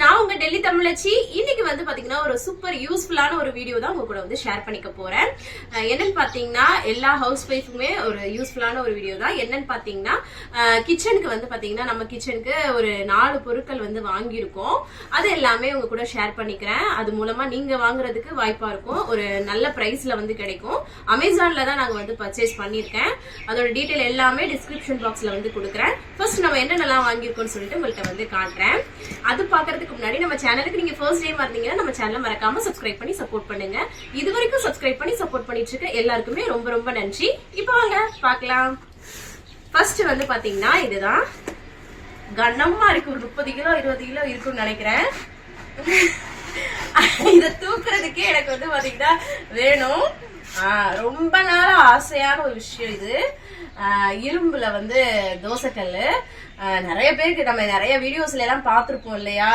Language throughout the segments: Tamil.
நான் உங்க டெல்லி தமிழச்சி. இன்னைக்கு வந்து பாத்தீங்கன்னா ஒரு சூப்பர் யூஸ்ஃபுல்லான ஒரு வீடியோ தான் உங்க கூட வந்து ஷேர் பண்ணிக்க போறேன். என்னன்னு பாத்தீங்கன்னா எல்லா ஹவுஸ் ஒய்ஃபுமே ஒரு யூஸ்ஃபுல்லான ஒரு வீடியோ தான். என்னன்னு பாத்தீங்கன்னா கிச்சனுக்கு வந்து பாத்தீங்கன்னா நம்ம கிச்சனுக்கு ஒரு நாலு பொருட்கள் வந்து வாங்கியிருக்கோம். அது எல்லாமே உங்க கூட ஷேர் பண்ணிக்கிறேன். அது மூலமா நீங்க வாங்குறதுக்கு வாய்ப்பா இருக்கும். ஒரு நல்ல பிரைஸ்ல வந்து கிடைக்கும். அமேசான்ல தான் நாங்க வந்து பர்ச்சேஸ் பண்ணியிருக்கேன். அதோட டீட்டெயில் எல்லாமே டிஸ்கிரிப்ஷன் பாக்ஸ்ல வந்து கொடுக்குறேன். ஃபர்ஸ்ட் நம்ம என்னென்னலாம் வாங்கியிருக்கோம்னு சொல்லிட்டு உங்கள்கிட்ட வந்து காட்டுறேன். அது பாக்குறதுக்கு முன்னாடி நம்ம சேனலுக்கு நீங்க ஃபர்ஸ்ட் டைம் வந்தீங்கன்னா நம்ம சேனலை மறக்காம சப்ஸ்கிரைப் பண்ணி சப்போர்ட் பண்ணுங்க. இது வரைக்கும் சப்ஸ்கிரைப் பண்ணி சப்போர்ட் பண்ணிட்டு இருக்க எல்லாருக்குமே ரொம்ப ரொம்ப நன்றி. இப்போ வாங்க பார்க்கலாம். ஃபர்ஸ்ட் வந்து பாத்தீங்கன்னா இதுதான். கனமா இருக்கு. ஒரு முப்பது கிலோ இருபது கிலோ இருக்கும்னு நினைக்கிறேன். இத தூக்குறதுக்கே எனக்கு வந்து பாத்தீங்கன்னா வேணும். ரொம்ப நாள ஆசையான ஒரு விஷயம் இது. இரும்புல வந்து தோசைக்கல்லு. நிறைய பேருக்கு நம்ம நிறைய வீடியோஸ்ல எல்லாம் பார்த்திருப்போம் இல்லையா?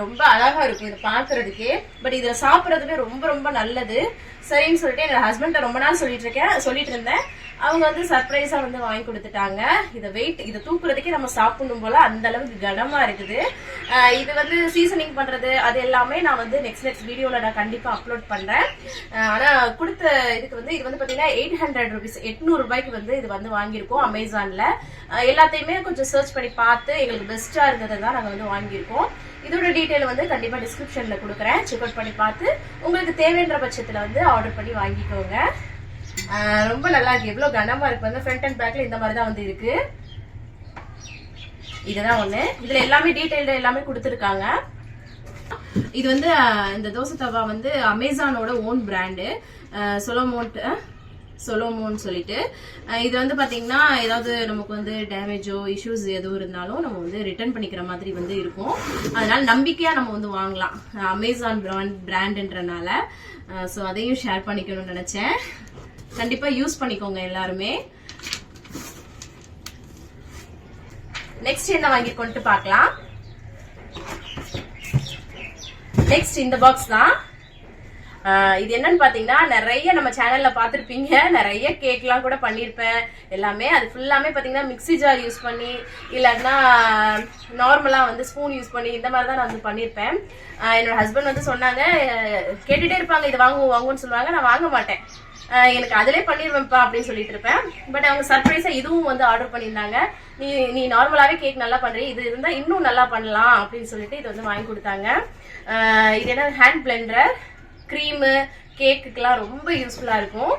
ரொம்ப அழகா இருக்கும் இது பாக்குறதுக்கே பட் இதுல சாப்பிட்றதுக்கு ரொம்ப ரொம்ப நல்லது. சரின்னு சொல்லிட்டு என்னோட ஹஸ்பண்ட ரொம்ப நாள் சொல்லிட்டு இருக்கேன் சொல்லிட்டு இருந்தேன். அவங்க வந்து சர்ப்ரைஸா வந்து வாங்கி கொடுத்துட்டாங்க. இதை வெயிட் இதை தூக்குறதுக்கே நம்ம சாப்பிடணும் போல அந்த அளவுக்கு கனமா இருக்குது. இது வந்து சீசனிங் பண்றது அது எல்லாமே நான் வந்து நெக்ஸ்ட் நெக்ஸ்ட் வீடியோல நான் கண்டிப்பா அப்லோட் பண்றேன். ஆனா கொடுத்த இதுக்கு வந்து இது வந்து பாத்தீங்கன்னா எயிட் ஹண்ட்ரட் ருபீஸ் எட்நூறு ரூபாய்க்கு வந்து இது வந்து வாங்கியிருக்கோம் அமேசான்ல எல்லாத்தையுமே கொஞ்சம் சர்ச் பண்ணி பார்த்து எங்களுக்கு பெஸ்டா இருந்ததை தான் நாங்க வந்து வாங்கியிருக்கோம். இதோட டீட்டெயில் வந்து கண்டிப்பா டிஸ்கிரிப்ஷன்ல கொடுக்குறேன். செக் அவுட் பண்ணி பார்த்து உங்களுக்கு தேவைன்ற பட்சத்துல வந்து ஆர்டர் பண்ணி வாங்கிக்கோங்க. ரொம்ப நல்லா இருக்கு. எவ்வளவு கனமா இருக்கு வந்து ஃப்ரண்ட் அண்ட் பேக்ல இந்த மாதிரி தான் வந்து இருக்கு. இதுதான் ஒண்ணு. இதுல எல்லாமே டீடைல்டு எல்லாமே கொடுத்துருக்காங்க. இது வந்து இந்த தோசை தவா வந்து அமேசானோட ஓன் பிராண்டு சொலோமோட் சொலோமோன்னு சொல்லிட்டு. இது வந்து பார்த்தீங்கன்னா ஏதாவது நமக்கு வந்து டேமேஜோ இஷ்யூஸ் எதுவும் இருந்தாலும் நம்ம வந்து ரிட்டர்ன் பண்ணிக்கிற மாதிரி வந்து இருக்கும். அதனால நம்பிக்கையாக நம்ம வந்து வாங்கலாம். அமேசான் பிராண்ட் பிராண்டுன்றனால ஸோ அதையும் ஷேர் பண்ணிக்கணும்னு நினச்சேன். கண்டிப்பா யூஸ் பண்ணிக்கோங்க எல்லாருமே. நெக்ஸ்ட் என்ன வாங்கி கொண்டு பார்க்கலாம். நெக்ஸ்ட் இந்த பாக்ஸ் தான். ஆஹ் இது என்னன்னு பாத்தீங்கன்னா நிறைய நம்ம சேனல்ல பாத்திருப்பீங்க நிறைய கேக்லாம் கூட பண்ணிருப்பேன் எல்லாமே. அது ஃபுல்லாமே பாத்தீங்கன்னா மிக்ஸி ஜார் யூஸ் பண்ணி இல்லைன்னா நார்மலா வந்து ஸ்பூன் யூஸ் பண்ணி இந்த மாதிரி தான் நான் வந்து பண்ணிருப்பேன் என்னோட ஹஸ்பண்ட் வந்து சொன்னாங்க கேட்டுட்டே இருப்பாங்க. இது வாங்குவோம் வாங்குவோம்னு சொல்லுவாங்க. நான் வாங்க மாட்டேன். எனக்கு அதிலே பண்ணிடுவேன்ப்பா அப்படின்னு சொல்லிட்டு இருப்பேன். பட் அவங்க சர்ப்ரைஸா இதுவும் வந்து ஆர்டர் பண்ணியிருந்தாங்க. நீ நீ நார்மலாவே கேக் நல்லா பண்றீ இது இருந்தா இன்னும் நல்லா பண்ணலாம் அப்படின்னு சொல்லிட்டு இது வந்து வாங்கி கொடுத்தாங்க. இது என்ன ஹேண்ட் பிளெண்டர் க்ரீமு கேக்குக்கெல்லாம் ரொம்ப யூஸ்ஃபுல்லா இருக்கும்.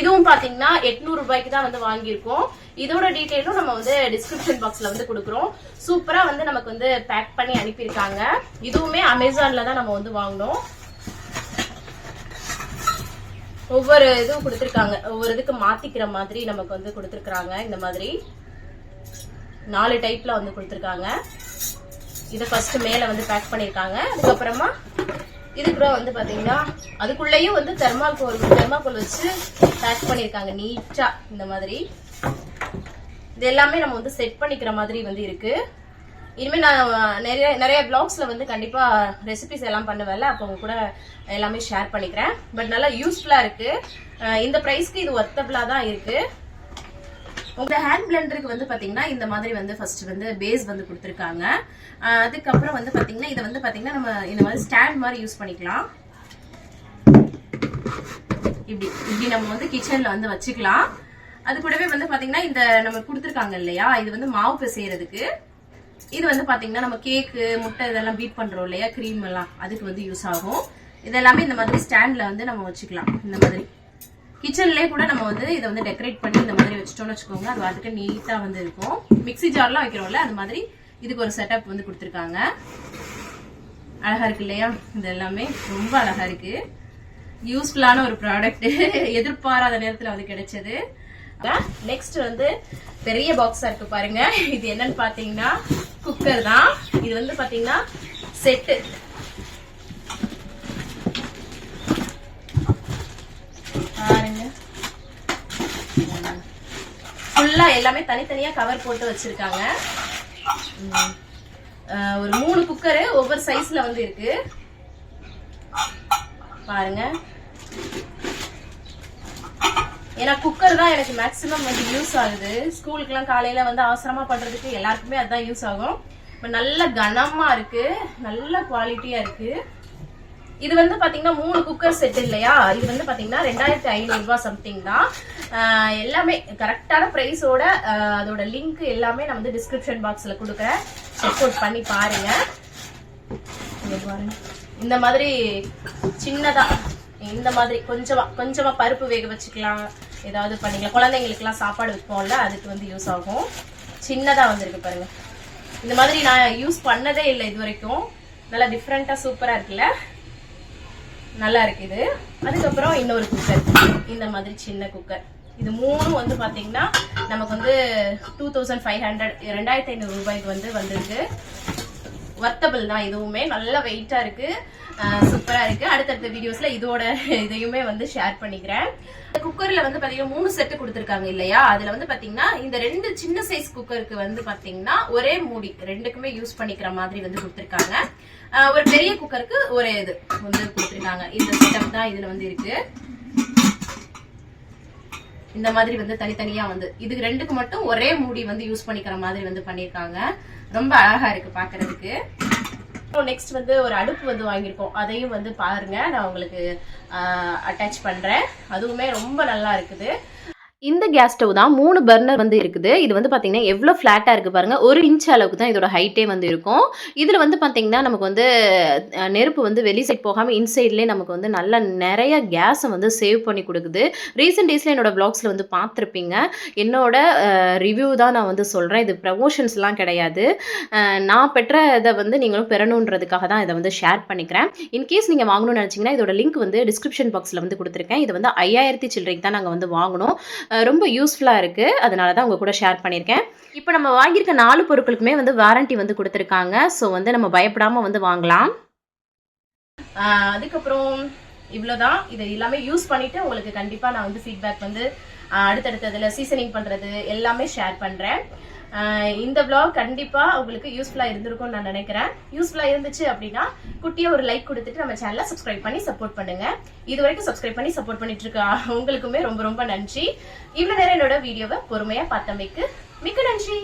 இதுவும் பாத்தீங்கன்னா எட்நூறு ரூபாய்க்கு தான் வந்து வாங்கியிருக்கோம். இதோட டீட்டெயிலும் நம்ம வந்து டிஸ்கிரிப்ஷன் பாக்ஸ்ல வந்து கொடுக்குறோம். சூப்பரா வந்து நமக்கு வந்து பேக் பண்ணி அனுப்பியிருக்காங்க. இதுவுமே அமேசான்ல தான் நம்ம வந்து வாங்கினோம். ஒவ்வொரு இதுவும் கொடுத்துருக்காங்க. ஒவ்வொரு இதுக்கு மாத்திக்கிற மாதிரி நமக்கு வந்து கொடுத்துருக்காங்க இந்த மாதிரி நாலு டைப்ல வந்து கொடுத்துருக்காங்க. இதை ஃபர்ஸ்ட் மேல வந்து பேக் பண்ணிருக்காங்க அதுக்கப்புறமா இதுக்குள்ள வந்து பாத்தீங்கன்னா அதுக்குள்ளேயும் வந்து தெர்மாக்கோல் தெர்மாக்கோல் வச்சு பேக் பண்ணிருக்காங்க நீட்டா இந்த மாதிரி. இது எல்லாமே நம்ம வந்து செட் பண்ணிக்கிற மாதிரி வந்து இருக்கு. இனிமேல் நான் நிறைய நிறைய பிளாக்ஸில் வந்து கண்டிப்பாக ரெசிபிஸ் எல்லாம் பண்ணுவேன்ல அப்போ உங்க கூட எல்லாமே ஷேர் பண்ணிக்கிறேன். பட் நல்லா யூஸ்ஃபுல்லாக இருக்குது இந்த ப்ரைஸ்க்கு இது ஒர்த்தபிளாக தான் இருக்குது உங்க ஹேண்ட் பிளெண்டருக்கு வந்து பாத்தீங்கன்னா இந்த மாதிரி வந்து ஃபர்ஸ்ட் வந்து பேஸ் வந்து கொடுத்துருக்காங்க. அதுக்கப்புறம் வந்து பாத்தீங்கன்னா இதை வந்து பாத்தீங்கன்னா நம்ம இந்த மாதிரி ஸ்டாண்ட் மாதிரி யூஸ் பண்ணிக்கலாம். இப்படி இப்படி நம்ம வந்து கிச்சன்ல வந்து வச்சுக்கலாம். அது கூடவே வந்து பாத்தீங்கன்னா இந்த நம்ம கொடுத்துருக்காங்க இல்லையா இது வந்து மாவு பிசையறதுக்கு. இது வந்து பார்த்தீங்கன்னா நம்ம கேக்கு முட்டை இதெல்லாம் பீட் பண்ணுறோம் இல்லையா? க்ரீம் எல்லாம். அதுக்கு வந்து யூஸ் ஆகும். இதெல்லாமே இந்த மாதிரி ஸ்டாண்டில் வந்து நம்ம வச்சுக்கலாம். இந்த மாதிரி. கிச்சன்லேயே கூட நம்ம வந்து இதை வந்து டெக்கரேட் பண்ணி இந்த மாதிரி வச்சிட்டோம்னு வச்சுக்கோங்க. அது அதுக்கு நீட்டாக வந்து இருக்கும். மிக்ஸி ஜார்லாம் வைக்கிறோம்ல அது மாதிரி இதுக்கு ஒரு செட்டப் வந்து கொடுத்துருக்காங்க. அழகாக இருக்கு இல்லையா? இது எல்லாமே ரொம்ப அழகாக இருக்குது யூஸ்ஃபுல்லான ஒரு ப்ராடக்ட் எதிர்பாராத நேரத்தில் வந்து கிடைச்சது. நெக்ஸ்ட் வந்து பெரிய பாக்ஸா இருக்கு பாருங்க. இது என்னன்னு பாத்தீங்கன்னா குக்கர் தான். இது வந்து பாத்தீங்கன்னா செட்டு பாருங்க. ஃபுல்லா எல்லாமே தனித்தனியா கவர் போட்டு வச்சிருக்காங்க. உம். ஒரு மூணு குக்கரு ஒவ்வொரு சைஸ்ல வந்து இருக்கு. பாருங்க. ஏன்னா குக்கர் தான் எனக்கு மேக்ஸிமம் வந்து யூஸ் ஆகுது. ஸ்கூலுக்குலாம் காலையில வந்து அவசரமா பண்றதுக்கு எல்லாருக்குமே அதுதான் யூஸ் ஆகும். இப்போ நல்ல கனமா இருக்கு. நல்ல குவாலிட்டியா இருக்கு. இது வந்து பாத்தீங்கன்னா மூணு குக்கர் செட் இல்லையா? இது வந்து பாத்தீங்கன்னா ரெண்டாயிரத்தி ஐநூறு ரூபாய் சம்திங் தான். எல்லாமே கரெக்டான பிரைஸோட அதோட லிங்க் எல்லாமே நான் வந்து டிஸ்கிரிப்ஷன் பாக்ஸ்ல கொடுக்குறேன். செக் அவுட் பண்ணி பாருங்கள் பாருங்க. இந்த மாதிரி சின்னதா இந்த மாதிரி கொஞ்சமா கொஞ்சமா பருப்பு வேக வச்சுக்கலாம். ஏதாவது பண்ணிக்கலாம். குழந்தைங்களுக்குலாம் சாப்பாடு வைப்போம்ல அதுக்கு வந்து யூஸ் ஆகும். சின்னதா வந்திருக்கு பாருங்க. இந்த மாதிரி நான் யூஸ் பண்ணதே இல்லை இது வரைக்கும் நல்லா டிஃப்ரெண்டா சூப்பரா இருக்குல்ல? நல்லா இருக்கு இது. அதுக்கப்புறம் இன்னொரு குக்கர் இந்த மாதிரி சின்ன குக்கர் இது மூணும் வந்து பாத்தீங்கன்னா நமக்கு வந்து டூ தௌசண்ட் ஃபைவ் ஹண்ட்ரட் ரெண்டாயிரத்தி ஐநூறு ரூபாய்க்கு வந்து வந்திருக்கு. ஒர்த்தபிள் தான் இதுவுமே நல்ல வெயிட்டாக இருக்குது சூப்பராக இருக்குது அடுத்தடுத்த வீடியோஸில் இதோட இதையுமே வந்து ஷேர் பண்ணிக்கிறேன். இந்த வந்து பார்த்தீங்கன்னா மூணு செட்டு கொடுத்துருக்காங்க இல்லையா? அதில் வந்து பார்த்தீங்கன்னா இந்த ரெண்டு சின்ன சைஸ் குக்கருக்கு வந்து பார்த்தீங்கன்னா ஒரே மூடி ரெண்டுக்குமே யூஸ் பண்ணிக்கிற மாதிரி வந்து கொடுத்துருக்காங்க. ஒரு பெரிய குக்கருக்கு ஒரே இது வந்து கொடுத்துருக்காங்க. இந்த செட்டப் தான் இதில் வந்து இருக்குது இந்த மாதிரி வந்து தனித்தனியா வந்து இதுக்கு ரெண்டுக்கு மட்டும் ஒரே மூடி வந்து யூஸ் பண்ணிக்கிற மாதிரி வந்து பண்ணிருக்காங்க. ரொம்ப அழகா இருக்கு பாக்குறதுக்கு. நெக்ஸ்ட் வந்து ஒரு அடுப்பு வந்து வாங்கியிருக்கோம். அதையும் வந்து பாருங்க நான் உங்களுக்கு அட்டாச் பண்றேன். அதுவுமே ரொம்ப நல்லா இருக்குது. இந்த கேஸ் ஸ்டவ் தான் மூணு பர்னர் வந்து இருக்குது. இது வந்து பார்த்தீங்கன்னா எவ்வளோ ஃப்ளாட்டாக இருக்குது பாருங்கள் ஒரு இன்ச் அளவுக்கு தான் இதோட ஹைட்டே வந்து இருக்கும். இதில் வந்து பார்த்தீங்கன்னா நமக்கு வந்து நெருப்பு வந்து வெளி சைட் போகாமல் இன்சைட்லேயே நமக்கு வந்து நல்ல நிறைய கேஸை வந்து சேவ் பண்ணி கொடுக்குது. ரீசெண்ட் டேஸில் என்னோடய ப்ளாக்ஸில் வந்து பார்த்துருப்பீங்க என்னோட ரிவ்யூ தான் நான் வந்து சொல்கிறேன் இது ப்ரமோஷன்ஸ்லாம் கிடையாது. நான் பெற்ற இதை வந்து நீங்களும் பெறணுன்றதுக்காக தான் இதை வந்து ஷேர் பண்ணிக்கிறேன். இன்கேஸ் நீங்கள் வாங்கணும்னு நினச்சிங்கன்னா இதோட லிங்க் வந்து டிஸ்கிரிப்ஷன் பாக்ஸில் வந்து கொடுத்துருக்கேன். இது வந்து ஐயாயிரத்தி சில்லறைக்கு தான் நாங்கள் வந்து வாங்கினோம் ரொம்ப யூஸ்ஃபுல்லாக இருக்குது அதனால தான் உங்கள் கூட ஷேர் பண்ணியிருக்கேன் இப்போ நம்ம வாங்கியிருக்க நாலு பொருட்களுக்குமே வந்து வாரண்டி வந்து கொடுத்துருக்காங்க. ஸோ வந்து நம்ம பயப்படாமல் வந்து வாங்கலாம். அதுக்கப்புறம் இவ்வளோதான் இது எல்லாமே யூஸ் பண்ணிவிட்டு உங்களுக்கு கண்டிப்பாக நான் வந்து ஃபீட்பேக் வந்து அடுத்தடுத்ததில் சீசனிங் பண்ணுறது எல்லாமே ஷேர் பண்ணுறேன் இந்த vlog கண்டிப்பா உங்களுக்கு யூஸ்ஃபுல்லா இருந்திருக்கும்னு நான் நினைக்கிறேன். யூஸ்ஃபுல்லா இருந்துச்சு அப்படின்னா குட்டியா ஒரு லைக் கொடுத்துட்டு நம்ம சேனலை சப்ஸ்கிரைப் பண்ணி சப்போர்ட் பண்ணுங்க. இது வரைக்கும் சப்ஸ்கிரைப் பண்ணி சப்போர்ட் பண்ணிட்டு இருக்க உங்களுக்குமே ரொம்ப ரொம்ப நன்றி. இவ்வளவு நேரம் என்னோட வீடியோவை பொறுமையா பார்த்தமைக்கு மிக்க நன்றி.